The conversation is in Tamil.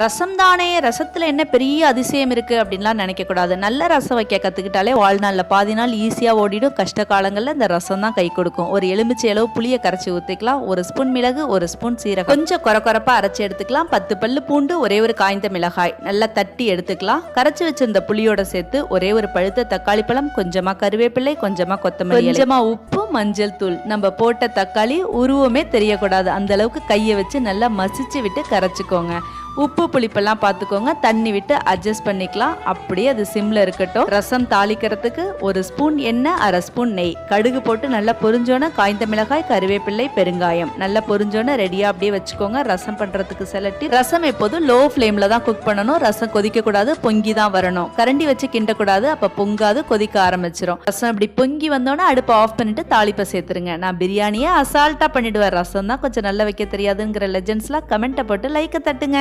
ரசம் தானே ரசத்தில் என்ன பெரிய அதிசயம் இருக்குது அப்படின்லாம் நினைக்கக்கூடாது. நல்ல ரசம் வைக்க கற்றுக்கிட்டாலே வாழ்நாளில் பாதி நாள் ஈஸியாக ஓடிடும். கஷ்ட காலங்களில் இந்த ரசம் தான் கை கொடுக்கும். ஒரு எலுமிச்சை அளவு புளியை கரைச்சி ஊற்றிக்கலாம் ஒரு ஸ்பூன் மிளகு ஒரு ஸ்பூன் சீரகம். கொஞ்சம் குறை குறைப்பாக அரைச்சி எடுத்துக்கலாம். பத்து பல்லு பூண்டு ஒரே ஒரு காய்ந்த மிளகாய். நல்லா தட்டி எடுத்துக்கலாம். கரைச்சி வச்சிருந்த புளியோட சேர்த்து ஒரே ஒரு பழுத்த தக்காளி பழம் கொஞ்சமாக கருவேப்பிலை கொஞ்சமாக கொத்தமல்லி கொஞ்சமாக உப்பு மஞ்சள் தூள். நம்ம போட்ட தக்காளி உருவமே தெரியக்கூடாது. அந்த அளவுக்கு கையை வச்சு நல்லா மசிச்சு விட்டு கரைச்சிக்கோங்க. உப்பு புளிப்பெல்லாம் பார்த்துக்கோங்க. தண்ணி விட்டு அட்ஜஸ்ட் பண்ணிக்கலாம். அப்படியே அது சிம்ல இருக்கட்டும். ரசம் தாளிக்கிறதுக்கு ஒரு ஸ்பூன் எண்ணெய் அரை ஸ்பூன் நெய். கடுகு போட்டு நல்லா பொரிஞ்சோன்னா காய்ந்த மிளகாய் கருவேப்பிள்ளை பெருங்காயம். நல்லா பொரிஞ்சோன்னா ரெடியாக அப்படியே வச்சுக்கோங்க. ரசம் பண்ணுறதுக்கு செலட்டி. ரசம் எப்போதும் லோ ஃப்ளேமில் தான் குக் பண்ணணும். ரசம் கொதிக்கக்கூடாது பொங்கி தான் வரணும். கரண்டி வச்சு கிண்டக்கூடாது அப்போ பொங்காது கொதிக்க ஆரம்பிச்சிரும். ரசம் இப்படி பொங்கி வந்தோன்னே அடுப்பை ஆஃப் பண்ணிட்டு தாளிப்பை சேர்த்துருங்க. நான் பிரியாணியை அசால்ட்டாக பண்ணிடுவேன். ரசம் தான் கொஞ்சம் நல்லா வைக்க தெரியாதுங்கிற லெஜன்ஸ்லாம் கமெண்ட்டை போட்டு லைக்கை தட்டுங்க.